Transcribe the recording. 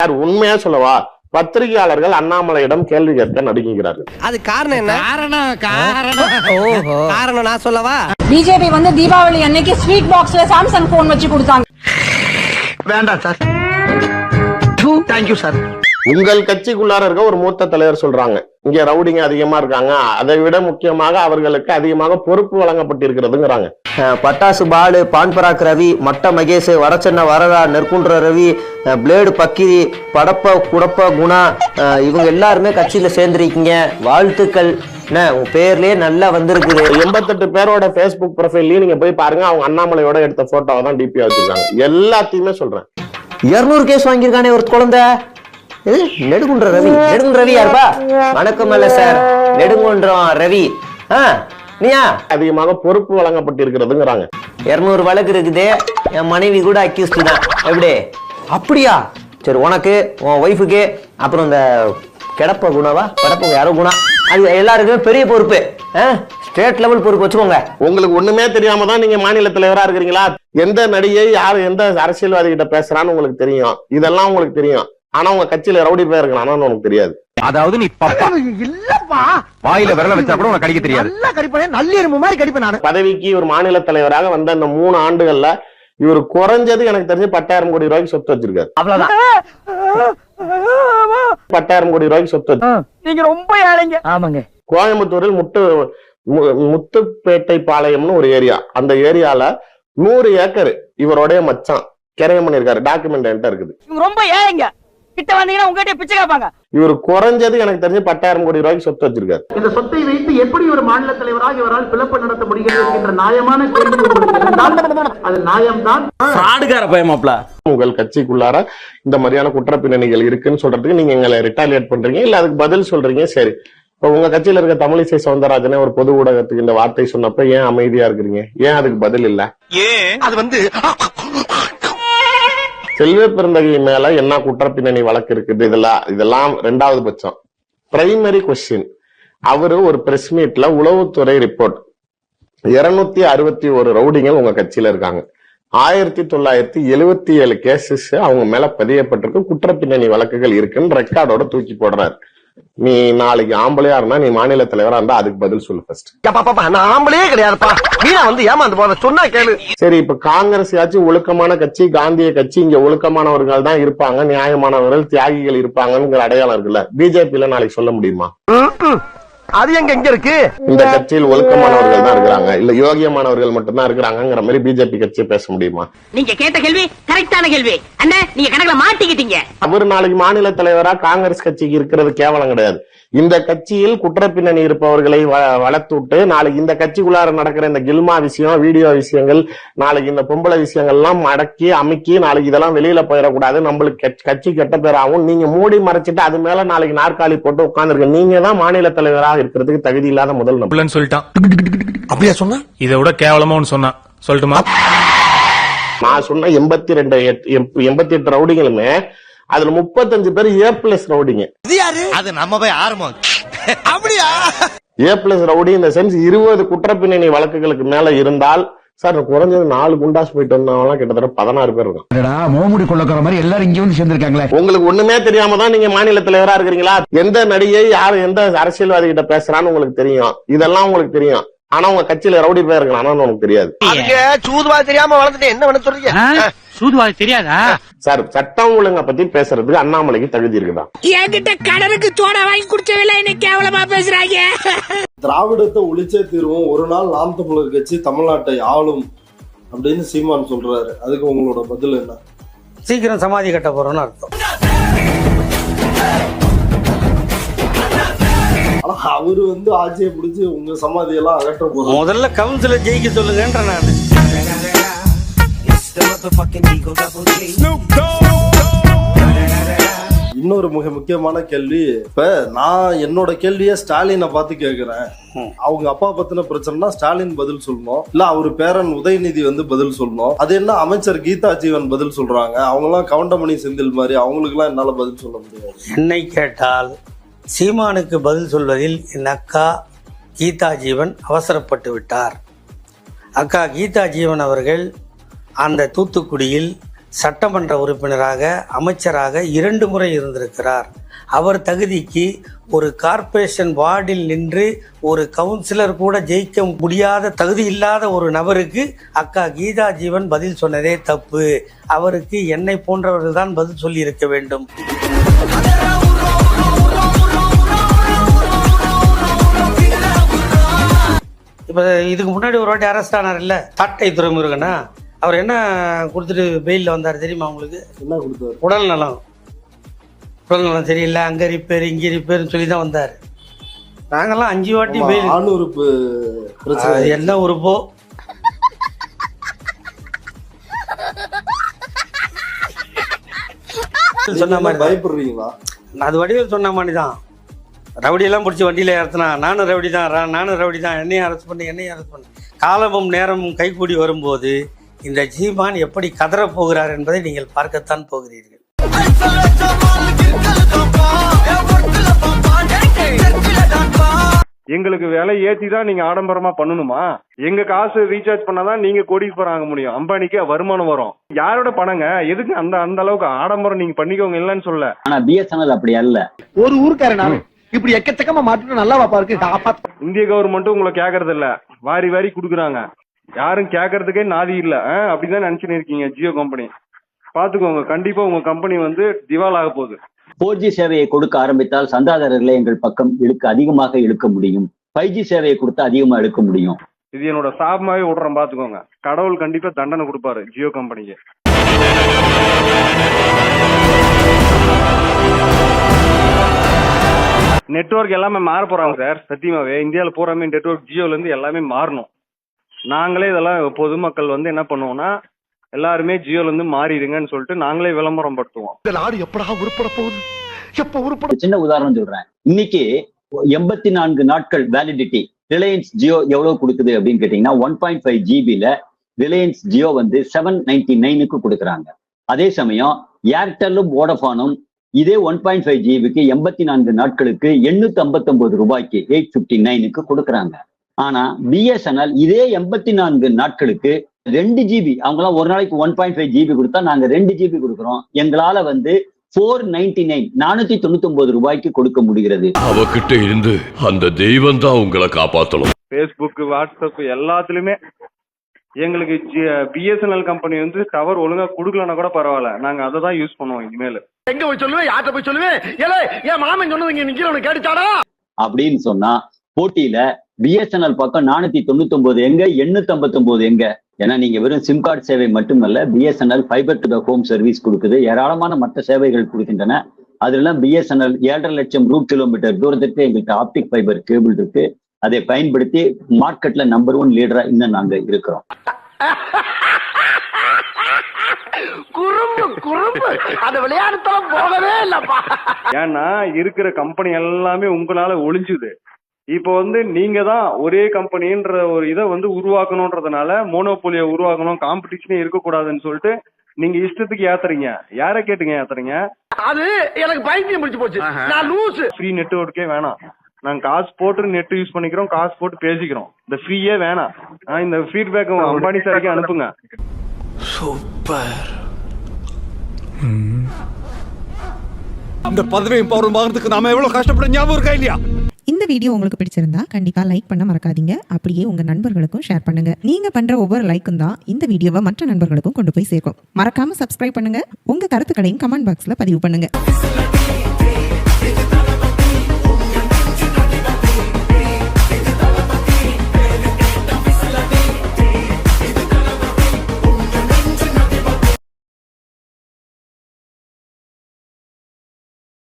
Sir உண்மையா சொல்லவா? பத்திரிகையாளர்கள் அண்ணாமலையிடம் கேள்வி கேட்க நடுங்குகிறார்கள். அது காரணம் என்ன? காரணம் காரணம். ஓஹோ. காரணம் நான் சொல்லவா? பிஜேபி வந்து தீபாவளி அன்னைக்கு ஸ்வீட் பாக்ஸ்ல சாம்சங் போன் வச்சு கொடுத்தாங்க. வேண்டாம் சார். தேங்க்யூ சார் உங்கள் கட்சிக்குள்ளார இருக்க ஒரு மூத்த தலைவர் சொல்றாங்க. இங்க ரவுடிங்க அதிகமா இருக்காங்க. அதை விட முக்கியமாக அவர்களுக்கு அதிகமாக பொறுப்பு வழங்கப்பட்டிருக்கிறதுங்கிறாங்க. பட்டாசு பாலு பான்பராக் ரவி மட்ட மகேஷ் வரச்சென்ன வரதா நெற்குன்ற ரவி பிளேடு பக்கிரி படப்ப குடப்ப குணா இவங்க எல்லாருமே கட்சியில சேர்ந்திருக்கீங்க. வாழ்த்துக்கள். உங்க பேர்லயே நல்லா வந்திருக்குது. எண்பத்தெட்டு பேரோட Facebook ப்ரொஃபைல்லயும் நீங்க போய் பாருங்க. அவங்க அண்ணாமலையோட எடுத்த போட்டோவை தான் டிபியா வச்சிருக்காங்க. எல்லாத்தையுமே சொல்றேன். இருநூறு கேஸ் வாங்கியிருக்கானே ஒரு குழந்தை. நெடுங்குன்ற ரவி. நெடுங்குன்ற ரவி யாருப்பா? வணக்கம் அல்ல சார். நெடுங்குன்றம் ரவி. ஆ நீயா? அதிகமாக பொறுப்பு வழங்கப்பட்டிருக்கிறதுங்கிறாங்க. இருநூறு வழக்கு இருக்குது. என் மனைவி கூட அக்யூஸ்டு தான். எப்படி? அப்படியா? சரி உனக்கு உன் ஒய்ஃபுக்கு அப்புறம் இந்த கிடப்ப குணவா? கிடப்ப யாரோ குணா அது எல்லாருக்குமே பெரிய பொறுப்பு. ஸ்டேட் லெவல் பொறுப்பு வச்சுக்கோங்க. உங்களுக்கு ஒண்ணுமே தெரியாம தான் நீங்க மாநில தலைவரா இருக்கிறீங்களா? எந்த நடிகை யார் எந்த அரசியல்வாதி கிட்ட பேசுறான்னு உங்களுக்கு தெரியும். இதெல்லாம் உங்களுக்கு தெரியும். ஆனா உங்க கட்சியில ரவுடி பேர் இருக்கணும் உனக்கு தெரியாது. அதாவது நீ பப்பா. இல்லப்பா. வாயில விரல வச்சா கூட உனக்கு கடிக்க தெரியாது. நல்லா கடிப்பேன் நல்ல எறும்பு மாதிரி கடிப்பேன் நானு. பதவிக்கு ஒரு மாநில தலைவராக வந்த இந்த மூணு ஆண்டுகள்ல இவர் குறைஞ்சது எனக்கு தெரிஞ்சு பத்தாயிரம் கோடி ரூபாய்க்கு சொத்து வச்சிருக்காரு. பத்தாயிரம் கோடி ரூபாய்க்கு சொத்து நீங்க ரொம்ப ஏழைங்க. ஆமாங்க. கோயம்புத்தூரில் முட்டு மு- முத்துப்பேட்டை பாளையம்னு ஒரு ஏரியா. அந்த ஏரியால நூறு ஏக்கர் இவருடைய மச்சான். கிரையம் பண்ணிருக்காரு டாக்குமெண்ட் என்கிட்ட இருக்குது. ரொம்ப ஏழைங்க. கிட்ட வந்தீங்கன்னா உங்ககிட்ட பிச்சை கேட்பாங்க. இவர் குறைஞ்சது எனக்கு தெரிஞ்சு பத்தாயிரம் கோடி ரூபாய்க்கு சொத்து வச்சிருக்காரு. இந்த சொத்தை வைத்து எப்படி ஒரு மாநில தலைவராக இவரால் பிளப்பு நடத்த முடிகிறது என்கின்ற நியாயமான கேள்வி அது நியாயம்தான். ஆடுகார பயமாப்ல உங்கள் கட்சிக்குள்ளார இந்த மாதிரியான குற்ற பின்னணிகள் இருக்குன்னு சொல்றதுக்கு நீங்க எங்களை ரிட்டாலியேட் பண்றீங்க இல்ல அதுக்கு பதில் சொல்றீங்க சரி. இப்ப உங்க கட்சியில இருக்க தமிழிசை சவுந்தரராஜனே ஒரு பொது ஊடகத்துக்கு இந்த வார்த்தை சொன்னப்ப ஏன் அமைதியா இருக்கிறீங்க? ஏன் அதுக்கு பதில் இல்ல? அது வந்து செல்வ பிறந்தகை மேல என்ன குற்றப்பின்னணி வழக்கு இருக்குது? இதெல்லாம் இதெல்லாம் ரெண்டாவது பட்சம். பிரைமரி கொஸ்டின் அவரு ஒரு பிரஸ் மீட்ல உளவுத்துறை ரிப்போர்ட் இருநூத்தி அறுபத்தி ஒரு ரவுடிகள் உங்க கட்சியில இருக்காங்க. ஆயிரத்தி தொள்ளாயிரத்தி எழுவத்தி ஏழு கேசஸ் அவங்க மேல பதியப்பட்டிருக்கு. குற்ற பின்னணி வழக்குகள் இருக்குன்னு ரெக்கார்டோட தூக்கி போடுறாரு. நீ நாளைக்கு ஆம்பளையா இருந்தா நீ மாநில தலைவரா இருந்தா அதுக்கு பதில் சொல்லு ஃபர்ஸ்ட் பாப்பா நான் ஆம்பளே கிடையாதுப்பா. வீணா வந்து ஏமாந்து போத சொன்னா கேளு. சரி இப்ப காங்கிரஸ் ஆச்சு ஒழுக்கமான கட்சி காந்திய கட்சி இங்க ஒழுக்கமானவர்கள் தான் இருப்பாங்க நியாயமானவர்கள் தியாகிகள் இருப்பாங்கங்கிற அடையாளம் இருக்குல்ல. பிஜேபியில நாளைக்கு சொல்ல முடியுமா? அது எங்க எங்க இருக்கு? இந்த கட்சியில் ஒழுக்கமானவர்கள் தான் இருக்கிறாங்க. இல்ல யோகியமானவர்கள் மட்டும்தான் இருக்கிறாங்கிற மாதிரி பிஜேபி கட்சியை பேச முடியுமா? நீங்க கேட்ட கேள்வி கரெக்டான கேள்வி. அண்ணா நீங்க கணக்குல மாட்டிக்கிட்டீங்க. அவர் நாளைக்கு மாநில தலைவரா காங்கிரஸ் கட்சிக்கு இருக்கிறது கேவலம் கிடையாது. இந்த கட்சியில் குற்ற பின்னணி இருப்பவர்களை வ- வளர்த்து விட்டு நாளைக்கு இந்த கட்சிக்குள்ளார நடக்கிற இந்த கில்மா விஷயம் வீடியோ விஷயங்கள் நாளைக்கு இந்த பொம்பளை விஷயங்கள்லாம் அடக்கி அமுக்கி நாளைக்கு இதெல்லாம் வெளியில போயிடக்கூடாது. நம்மளுக்கு கட்சி- கட்சி கெட்ட பேராகும் நீங்க மூடி மறைச்சிட்டு அது மேல நாளைக்கு நாற்காலி போட்டு உட்கார்ந்துருக்க. நீங்க தான் மாநில தலைவராக இருக்கிறதுக்கு தகுதி இல்லாத முதல் நபர். சொல்லிட்டான். அப்படியா சொன்னா? இதை விட கேவலமா ஒன்னு சொன்னான். சொல்லட்டுமா? நான் சொன்ன எண்பத்தி ரெண்டு எண்பத்தி எட்டு ரவுடிங்களுமே அதுல முப்பத்தஞ்சு பேர் ஏ பிளஸ் ரவுடிங்க அது நம்ம போய் ஆரம்பம் அப்படியா? ஏ பிளஸ் ரவுடி இந்த சென்ஸ் இருபது குற்ற பின்னணி வழக்குகளுக்கு மேல இருந்தால் சார் குறைஞ்சது நாலு குண்டாஸ் போயிட்டு வந்தவங்க கிட்டத்தட்ட பதினாறு பேர் இருக்கும் மோமுடி கொள்ளக்கிற மாதிரி எல்லாரும் இங்க வந்து சேர்ந்திருக்காங்களே? உங்களுக்கு ஒண்ணுமே தெரியாம தான் நீங்க மாநில தலைவரா இருக்கிறீங்களா? எந்த நடிகை யார் எந்த அரசியல்வாதி கிட்ட பேசுறான்னு உங்களுக்கு தெரியும். இதெல்லாம் உங்களுக்கு தெரியும். ஆனா உங்க கட்சியில ரவுடி பேர் இருக்கணும் உனக்கு தெரியாது. சூதுவா தெரியாம வளர்ந்துட்டு என்ன பண்ண சொல்றீங்க? சூதுவாது தெரியாதா? சார் சட்டம் ஒழுங்கை பத்தி பேசுறதுக்கு அண்ணாமலைக்கு தகுதி இருக்குதா என்கிட்ட கடனுக்கு சோடா வாங்கி குடிச்சவில்லை என்ன கேவலமா பேசுறாங்க. திராவிடத்தை ஒழிச்சே தீர்வோம். ஒரு நாள் நாம் தமிழர் கட்சி தமிழ்நாட்டை ஆளும் அப்படின்னு சீமான் சொல்றாரு. அதுக்கு உங்களோட பதில் என்ன? சீக்கிரம் சமாதி கட்ட போறோம்னு அர்த்தம். ஆனா அவரு வந்து ஆட்சியை பிடிச்சி உங்க சமாதியெல்லாம் அகற்ற போறாரு. முதல்ல கவுன்சில ஜெயிக்க சொல்லுங்கன்ற நான். இன்னொரு மிக முக்கியமான கேள்வி. இப்ப நான் என்னோட கேள்வியை ஸ்டாலினை பார்த்து கேக்குறேன். அவங்க அப்பா பத்தின பிரச்சனைனா ஸ்டாலின் பதில் சொல்லணும். இல்ல அவர் பேரன் உதயநிதி வந்து பதில் சொல்லணும். அது என்ன அமைச்சர் கீதா ஜீவன் பதில் சொல்றாங்க? அவங்க எல்லாம் கவுண்டமணி செந்தில் மாதிரி அவங்களுக்கு எல்லாம் என்னால பதில் சொல்ல முடியாது. என்னை கேட்டால் சீமானுக்கு பதில் சொல்வதில் என் அக்கா கீதா ஜீவன் அவசரப்பட்டு விட்டார் அக்கா கீதா ஜீவன் அவர்கள் அந்த தூத்துக்குடியில் சட்டமன்ற உறுப்பினராக அமைச்சராக இரண்டு முறை இருந்திருக்கிறார். அவர் தகுதிக்கு ஒரு கார்ப்பரேஷன் வார்டில் நின்று ஒரு கவுன்சிலர் கூட ஜெயிக்க முடியாத தகுதி இல்லாத ஒரு நபருக்கு அக்கா கீதா ஜீவன் பதில் சொன்னதே தப்பு. அவருக்கு என்னை போன்றவர்கள் தான் பதில் சொல்லி இருக்க வேண்டும். இப்போ இதுக்கு முன்னாடி ஒரு வாட்டி அரெஸ்ட் ஆனார் இல்லை தாட்டை துறைமுருகனா? அவர் என்ன கொடுத்துட்டு பெயிலில் வந்தார் தெரியுமா உங்களுக்கு? என்ன கொடுத்தாரு? உடல் நலம். உடல் நலம் சரியில்லை அங்கே ரிப்பேர் இங்கே ரிப்பேர்னு சொல்லி தான் வந்தார். நாங்கெல்லாம் அஞ்சு வாட்டி ஆணுறுப்பு பிரச்சனை. அது என்ன உறுப்போ? சொன்ன மாதிரி. பயப்படுறீங்களா? அது வடிவில் சொன்ன மாதிரி தான் ரவுடியெல்லாம் பிடிச்சி வண்டியில் ஏற்றுனா நானும் ரவுடி தான் நானும் ரவுடி தான் என்னையும் அரெஸ்ட் பண்ணி என்னையும் அரெஸ்ட் பண்ணி. காலமும் நேரமும் கைகூடி வரும்போது இந்த ஜீமான் எப்படி கதறப் போகிறார் என்பதை நீங்கள் பார்க்கத்தான் போகிறீர்கள். எங்களுக்கு விலை ஏத்தி தான் நீங்க ஆடம்பரமா பண்ணணுமா? எங்க காசு ரீசார்ஜ் பண்ணாதான் நீங்க கோடீஸ்வரம் ஆக முடியும். அம்பானிக்கு வருமானம் வரும். யாரோட பணங்க? எதுக்கு அந்த அந்த அளவுக்கு ஆடம்பரம் நீங்க பண்ணிக்கோங்க இல்லைன்னு சொல்ல. ஆனா பிஎஸ்என்எல் அப்படி அல்ல. ஒரு ஊருக்காரன் இப்படி எக்கச்சக்கமா மாட்டிட்டு நல்லா வாப்பா இருக்கு இந்திய கவர்மெண்ட்டும் உங்களை கேக்குறது இல்ல வாரி வாரி குடுக்குறாங்க. யாரும் கேக்குறதுக்கே நாதி இல்ல. அப்படிதான் நினைச்சுன்னு இருக்கீங்க ஜியோ கம்பெனி பாத்துக்கோங்க கண்டிப்பா உங்க கம்பெனி வந்து திவால் ஆக போகுது. போர் ஜி சேவையை கொடுக்க ஆரம்பித்தால் சந்தாதாரர்களை எங்கள் பக்கம் இழுக்க அதிகமாக இழுக்க முடியும். ஃபைவ் ஜி சேவையை கொடுத்து அதிகமா எடுக்க முடியும். இது என்னோட சாபமாவே விடுறேன் பாத்துக்கோங்க. கடவுள் கண்டிப்பா தண்டனை கொடுப்பாரு ஜியோ கம்பெனிக்கு நெட்வொர்க் எல்லாமே மாற போறாங்க சார். சத்தியமாவே இந்தியாவில் பூராமே நெட்வொர்க் ஜியோல இருந்து எல்லாமே மாறணும். நாங்களே இதெல்லாம் பொதுமக்கள் வந்து என்ன பண்ணுவோம்னா எல்லாருமே ஜியோல இருந்து மாறிடுங்கன்னு சொல்லிட்டு நாங்களே விளம்பரம் படுத்துவோம். இந்த நாடு எப்படா உருப்பட போகுது? எப்ப உருப்பட சின்ன உதாரணம் சொல்றேன். இன்னைக்கு எண்பத்தி நான்கு நாட்கள் வேலிடிட்டி ரிலையன்ஸ் ஜியோ எவ்வளவு கொடுக்குது அப்படின்னு கேட்டீங்கன்னா ஒன் பாயிண்ட் ஃபைவ் ஜிபில ரிலையன்ஸ் ஜியோ வந்து செவன் நைன்டி நைனுக்கு கொடுக்குறாங்க. அதே சமயம் ஏர்டெல்லும் வோடஃபானும் இதே ஒன் பாயிண்ட் ஃபைவ் ஜிபிக்கு எண்பத்தி நான்கு நாட்களுக்கு எண்ணூத்தி ஐம்பத்தி ரூபாய்க்கு எயிட் பிப்டி நைனுக்கு கொடுக்குறாங்க. ஆனா பிஎஸ்என்எல் இதே எண்பத்தி நான்கு நாட்களுக்கு ரெண்டு ஜிபி அவங்களாம் ஒரு நாளைக்கு ஒன் பாயிண்ட் ஃபைவ் ஜிபி கொடுத்தா நாங்க ரெண்டு ஜிபி கொடுக்குறோம். எங்களால வந்து ஃபோர் நைன்டி நைன் நானூத்தி தொண்ணூத்தி ஒன்பது ரூபாய்க்கு கொடுக்க முடிகிறது. அவகிட்ட இருந்து அந்த தெய்வம் தான் உங்களை காப்பாத்தணும். ஃபேஸ்புக் வாட்ஸ்அப் எல்லாத்துலயுமே எங்களுக்கு பிஎஸ்என்எல் கம்பெனி வந்து டவர் ஒழுங்கா கொடுக்கலன்னா கூட பரவாயில்ல. நாங்க அதை தான் யூஸ் பண்ணுவோம் இனிமேல். எங்க போய் சொல்லுவேன் யார்கிட்ட போய் சொல்லுவேன் ஏலே என் மாமன் சொன்னது இங்க நிக்கிறவனுக்கு கேட்டுச்சாடா? அப்படின்னு சொன்னா போட்டியில பிஎஸ்என்எல் பக்கம் நானூத்தி தொண்ணூத்தி ஒன்பது எங்க எண்ணூத்தி ஐம்பத்தி ஒன்பது எங்க? ஏன்னா நீங்க வெறும் சிம் கார்டு சேவை மட்டுமல்ல BSNL fibre to the home service கொடுக்குது. ஏராளமான மற்ற சேவைகள் கொடுக்கின்றன. அதெல்லாம் பிஎஸ்என்எல் ஏழரை லட்சம் ரூட் கிலோமீட்டர் தூரத்துக்கு எங்கள்கிட்ட ஆப்டிக் ஃபைபர் கேபிள் இருக்கு. அதை பயன்படுத்தி மார்க்கெட்ல நம்பர் ஒன் லீடரா இன்னும் நாங்க இருக்கிறோம். குறும்பு குறும்பு. அந்த விளையாட்டுத்தலம் போகவே இல்லப்பா. ஏன்னா இருக்கிற கம்பெனி எல்லாமே உங்களால ஒளிஞ்சுது. இப்போ வந்து நீங்க தான் ஒரே கம்பெனின்ற ஒரு இதை வந்து உருவாக்கணுன்றதுனால மோனோபோலியை உருவாக்கணும் காம்படிஷனே இருக்கக்கூடாதுன்னு சொல்லிட்டு நீங்க இஷ்டத்துக்கு ஏத்துறீங்க. யாரை கேட்டுங்க ஏத்துறீங்க? அது எனக்கு பைத்தியம் முடிச்சு போச்சு. நான் லூசு. ஃப்ரீ நெட்ஒர்க்கே வேணாம். நாங்க காசு போட்டு நெட் யூஸ் பண்ணிக்கிறோம் காசு போட்டு பேசிக்கிறோம். இந்த ஃப்ரீயே வேணாம். இந்த ஃபீட்பேக் அம்பானி சாருக்கு அனுப்புங்க. இந்த பதவியும் பவரும் வாங்குறதுக்கு நாம எவ்வளவு கஷ்டப்பட ஞாபகம் இருக்கா இல்லையா? இந்த வீடியோ உங்களுக்கு பிடிச்சிருந்தா கண்டிப்பா லைக் பண்ண மறக்காதீங்க. அப்படியே உங்க நண்பர்களுக்கும் ஷேர் பண்ணுங்க. நீங்க பண்ற ஒவ்வொரு லைக்கும் தான் இந்த வீடியோவை மற்ற நண்பர்களுக்கும் கொண்டு போய் சேர்க்கும். மறக்காம சப்ஸ்கிரைப் பண்ணுங்க. உங்க கருத்துக்களையும் கமெண்ட் பாக்ஸ்ல பதிவு பண்ணுங்க.